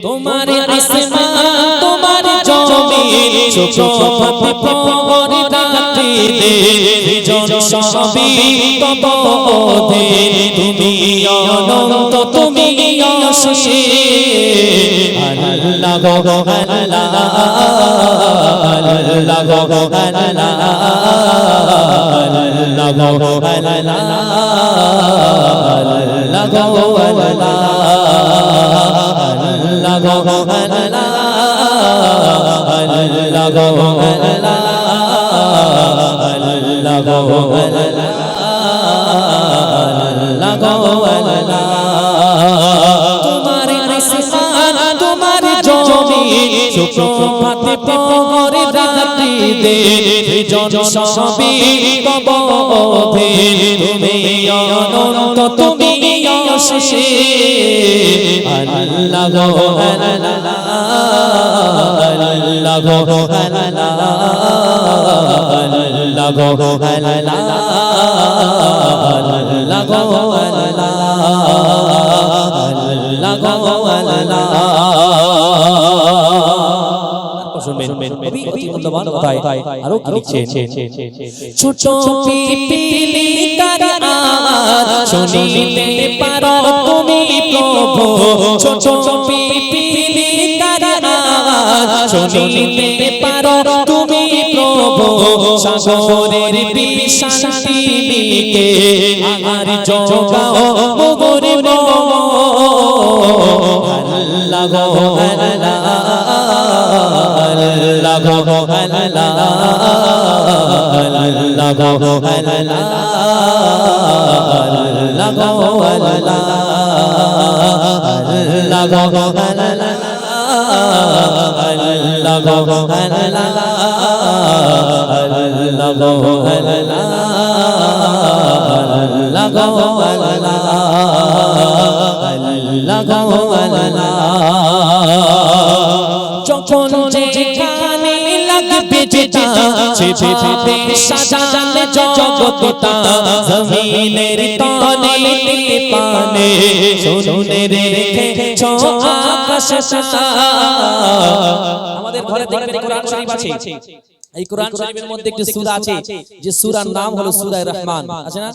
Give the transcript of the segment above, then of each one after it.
তোমার আসমান তোমার পরে জন সবই তব তুমি অনন্ত তুমি অশেষ আল্লাহ গো আল্লাহ আল্লাহ গো আল্লাহ আল্লাহ গো আল্লাহ আল্লাহ গো আল্লাহ সুপ্রভাতে পরে রাত্রিতে জন সবই কবধে তুমি অনন্ত আল্লাহ শুনবেন কবি অতি মূল্যবান কথায় আরও কি লিখছেন ছোট পিপিলি তার আওয়াজ শুনিতে পারো তুমি প্রভু ছোট পিপিলি তার আওয়াজ শুনিতে পারো তুমি প্রভু সাগরের বিশান্তি লিকে আর যোগাও মোগরে মো আল্লাহ আল্লাহ لگو এই কোরআন শরীফের মধ্যে একটি আছে, যে সূরার নাম হলো সূরা রহমান। আছে না?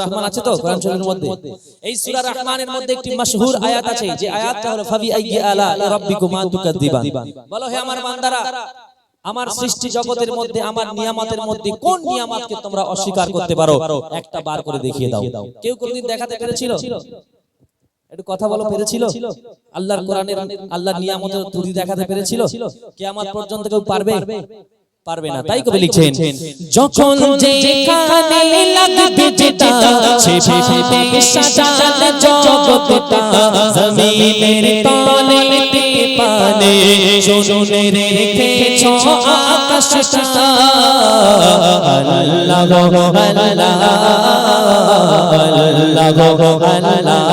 রহমান আছে তো কোরআন শরীফের মধ্যে? এই রহমানের মধ্যে একটি মাশহুর আয়াত আছে, যে আয়াতটা হলো, ফাবি আলা রাব্বিকুমা তুকাদ্দিবান। বলো, হে আমার বান্দারা আমার সৃষ্টি জগতের মধ্যে আমার নিয়ামতের মধ্যে কোন নিয়ামতকে তোমরা অস্বীকার করতে পারো? একটা বার করে দেখিয়ে দাও। কেউ কোনদিন দেখাতে পেরেছিল? একটু কথা বলো পেরেছিল? আল্লাহর কোরআনের আল্লাহর নিয়ামতের তুলি দেখাতে পেরেছিল? কিয়ামত পর্যন্ত কেউ পারবে? পারবে? না। তাই কবি লিখছেন যখন যেখানে লাগবে যেটা জমিনের তলে জানে শুনে রেখেছ আকাশটা আল্লাহ আল্লাহ আল্লাহ আল্লাহ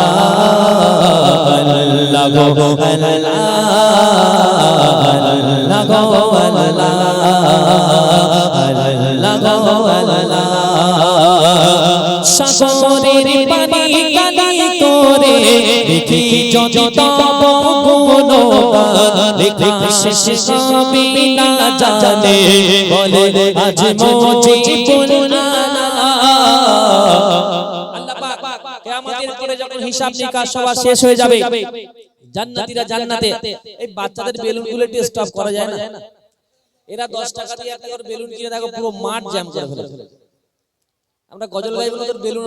সাগরের পানি কাদাই করে দেখি যত লেখা জান্নাতে, এই বাচ্চাদের স্টপ করা যায় না। এরা 10 টাকা দিয়ে বেলুন কিনে দেখো, পুরো মাঠ জ্যাম করে আমরা গজল বেলুন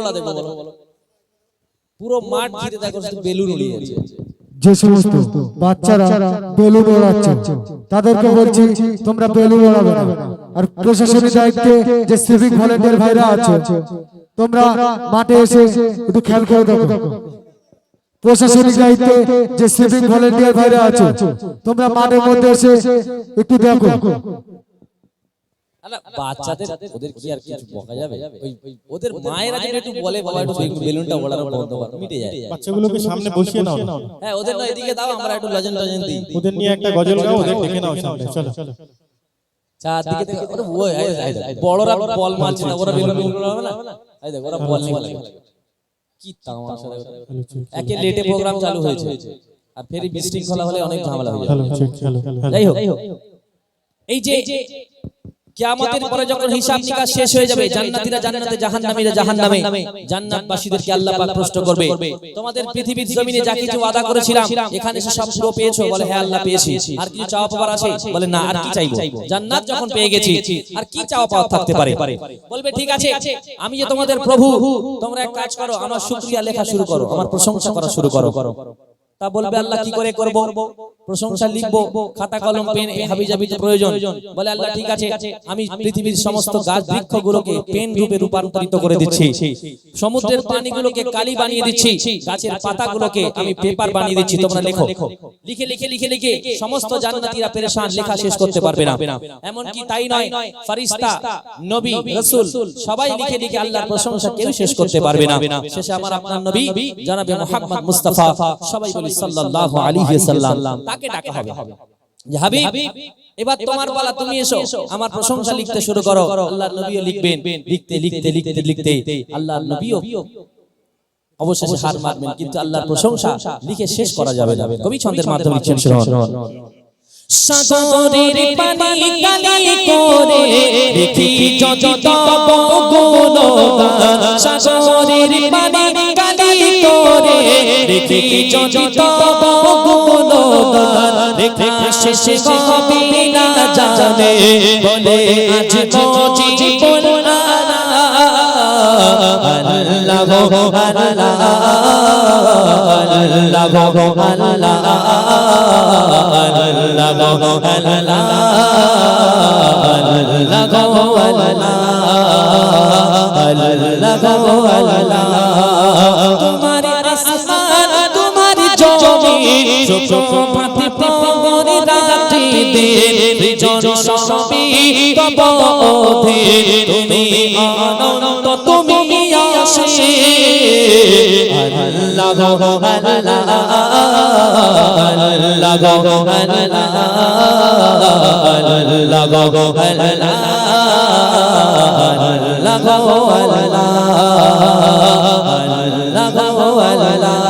পুরো মাঠ ঘিরে দেখো বেলুন উড়িয়ে যে সমস্ত বাচ্চারা বেলুন ওড়াচ্ছে, তাদেরকে বলছি, তোমরা বেলুন ওড়াবে না। আর প্রশাসনিক দায়িত্বে যে সিভিক ভলেন্টিয়ার ভাইরা আছে, তোমরা মাঠে এসে একটু খেয়াল করে দেখো। প্রশাসনিক দায়িত্বে যে সিভিক ভলেন্টিয়ার ভাইরা আছে, তোমরা মাঠের মধ্যে এসে একটু দেখো। বাচ্চাদের ওদের কি আর কিছু বকা যাবে? ওই ওদের মায়েরা যদি একটু বলে বাবা একটু বেলুনটা ওড়ানো বন্ধ কর মিটে যায়। বাচ্চাগুলোকে সামনে বসিয়ে নাও। হ্যাঁ ওদের না এদিকে দাও আমরা একটু লজেন টজেন দিই। ওদের নিয়ে একটা গজল গাও ওদের ডেকে নাও সামনে চলো। চারদিকে থেকে ওরে ওই বড়রা বল মারছে না ওরা বেলুন বেলুন না? এই দেখ ওরা বল নিয়ে লাগে কি তামাশা একে লেটে প্রোগ্রাম চালু হয়েছে আর ফেরি বিশৃঙ্খলা হলে অনেক ঝামেলা হয়ে যাবে যাই হোক এই যে কিয়ামতের পরে যখন হিসাব নিকাশ শেষ হয়ে যাবে জান্নাতীরা জান্নাতে জাহান্নামীরা জাহান্নামে জান্নাতবাসীদেরকে আল্লাহ পাক প্রশ্ন করবে তোমাদের পৃথিবীর জমিনে যা কিছু করেছিলাম এখানে এসে সব পুরো পেয়েছ বলে হ্যাঁ আল্লাহ পেয়েছি। আর কিছু চাওয়া পাওয়ার আছে? বলে না আর কি চাইব? জান্নাত যখন পেয়ে গেছি আর কি চাওয়া পাওয়া থাকতে পারে? বলবে ঠিক আছে আমি যে তোমাদের প্রভু তোমরা এক কাজ করো আমার শুকরিয়া লেখা শুরু করো আমার প্রশংসা করা শুরু করো। তা বলবে আল্লাহ কি করে করব? প্রশংসা লিখব খাতা কলম পেন হাবিজাবি প্রয়োজন। বলে আল্লাহ ঠিক আছে আমি পৃথিবীর সমস্ত গাছ বৃক্ষগুলোকে পেন রূপে রূপান্তরিত করে দিচ্ছি। সমুদ্রের পানিগুলোকে কালি বানিয়ে দিচ্ছি। গাছের পাতাগুলোকে আমি পেপার বানিয়ে দিচ্ছি তোমরা লেখো। লিখে। লিখে লিখে লিখে সমস্ত জান্নাতীরা পেরেশান লেখা শেষ করতে পারবে না। এমন কি তাই নয় ফারিস্তা নবী রাসূল সবাই লিখে লিখে আল্লাহর প্রশংসা কেউ শেষ করতে পারবে না শেষে আমার আপনার নবী জনাবে মুহাম্মদ মুস্তাফা সবাই বলি সাল্লাল্লাহু আলাইহি ওয়াসাল্লাম তাকে ডাকা হবে। হাবিব এবার তোমার পালা তুমি এসো। আমার প্রশংসা লিখতে শুরু করো। আল্লাহর নবীও লিখবেন। লিখতে লিখতে লিখতে লিখতে আল্লাহর নবীও অবশেষে হার মারবেন কিন্তু আল্লাহর প্রশংসা লিখে শেষ করা যাবে না। কবি ছন্দের মাধ্যমে লিখছেন শুনুন। সাগরের পানি কালি করে দেখি যদি তব গুণগান সাগরের দেখি যদি তব গুণগান দেখে শেষে হবে না জানে বলে আজ মজি বলনা আল্লাহ আল্লাহ আল্লাহ আল্লাহ আল্লাহ আল্লাহ আল্লাহ পাতে পবনে রাতে দিন জন সবই তব তুমি আনন্দ তুমি আসে আল্লাহ আল্লাহ আল্লাহ আল্লাহ আল্লাহ আল্লাহ আল্লাহ আল্লাহ